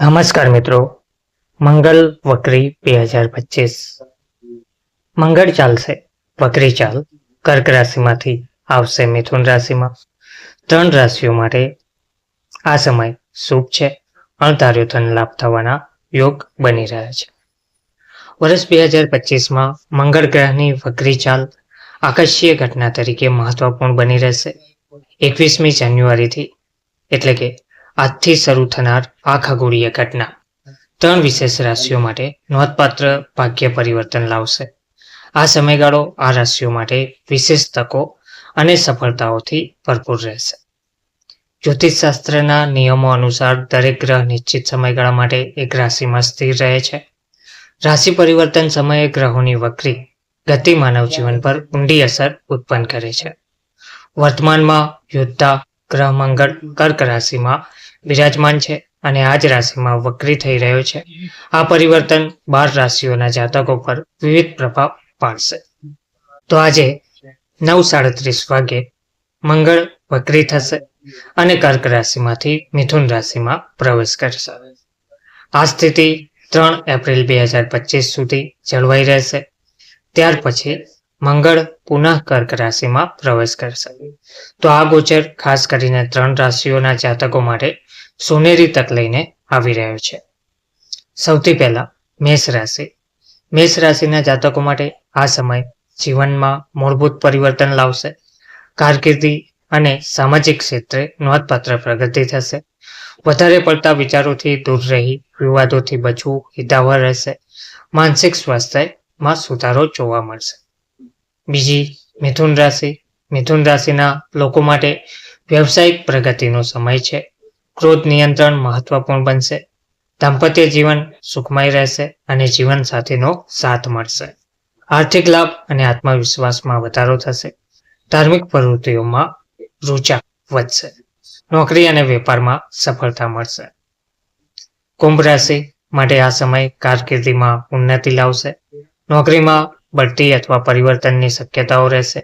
નમસ્કાર મિત્રો. મંગળ વક્રી બે હજાર પચીસ. મંગળ ચાલશે, વક્રી ચાલ. કર્ક રાશિમાંથી આવશે મિથુન રાશિમાં. ત્રણ રાશિઓ માટે આ સમય શુભ છે. અણધાર્યો ધન લાભ થવાના યોગ બની રહ્યા છે. વર્ષ બે હજાર પચીસમાં મંગળ ગ્રહની વક્રી ચાલ આકર્ષીય ઘટના તરીકે મહત્વપૂર્ણ બની રહેશે. એકવીસમી જાન્યુઆરીથી, એટલે કે આજથી શરૂ થનાર આ ખગોળીય ઘટના. ત્રણ વિશેષ રાશિઓ માટે નોંધપાત્ર ભાગ્ય પરિવર્તન લાવશે. આ સમયગાળો આ રાશિઓ માટે વિશેષ તકો અને સફળતાઓથી ભરપૂર રહેશે. જ્યોતિષશાસ્ત્રના નિયમો અનુસાર દરેક ગ્રહ નિશ્ચિત સમયગાળા માટે એક રાશિમાં સ્થિર રહે છે. રાશિ પરિવર્તન સમયે ગ્રહોની વક્રી, ગતિ માનવ જીવન પર ઊંડી અસર ઉત્પન્ન કરે છે. વર્તમાનમાં યોદ્ધા ગ્રહ મંગળ કર્ક રાશિમાં બિરાજમાન છે અને આ રાશિમાં વક્રી થઈ રહ્યો છે. આ પરિવર્તન બાર રાશિઓના જાતકો પર વિવિધ પ્રભાવ પાડશે. તો આજે નવ સાડત્રીસ વાગે મંગળ વક્રી થશે અને કર્ક રાશિમાંથી મિથુન રાશિમાં પ્રવેશ કરશે. આ સ્થિતિ ત્રણ એપ્રિલ બે હજાર પચીસ સુધી જળવાઈ રહેશે. ત્યાર પછી મંગળ પુનઃ કર્ક રાશિમાં પ્રવેશ કરશે. તો આ ગોચર ખાસ કરીને ત્રણ રાશિઓના જાતકો માટે સોનેરી તક લઈને આવી રહ્યો છે. સૌથી પહેલા મેષ રાશિ. મેષ રાશિના જાતકો માટે આ સમય જીવનમાં મૂળભૂત પરિવર્તન લાવશે. કારકિર્દી અને સામાજિક ક્ષેત્રે નોંધપાત્ર પ્રગતિ થશે. વધારે પડતા વિચારોથી દૂર રહી, વિવાદોથી બચવું હિતાવહ રહેશે. માનસિક સ્વાસ્થ્યમાં સુધારો જોવા મળશે. બીજી મિથુન રાશિ. મિથુન રાશિના લોકો માટે વ્યવસાયિક પ્રગતિનો સમય છે. ક્રોધ નિયંત્રણ મહત્વપૂર્ણ બનશે. દાંપત્ય જીવન સુખમય રહેશે અને જીવન સાથીનો સાથ મળશે. આર્થિક લાભ અને આત્મવિશ્વાસમાં વધારો થશે. ધાર્મિક પ્રવૃત્તિઓમાં રૂચા વધશે. નોકરી અને વેપારમાં સફળતા મળશે. કુંભ રાશિ માટે આ સમય કારકિર્દીમાં ઉન્નતિ લાવશે. નોકરીમાં બઢતી અથવા પરિવર્તનની શક્યતાઓ રહેશે.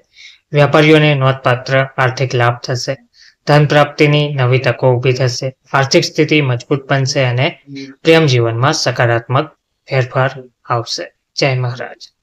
વેપારીઓને નોંધપાત્ર આર્થિક લાભ થશે. ધન પ્રાપ્તિની નવી તકો ઊભી થશે. આર્થિક સ્થિતિ મજબૂત બનશે અને પ્રેમ જીવનમાં સકારાત્મક ફેરફાર આવશે. જય મહારાજ.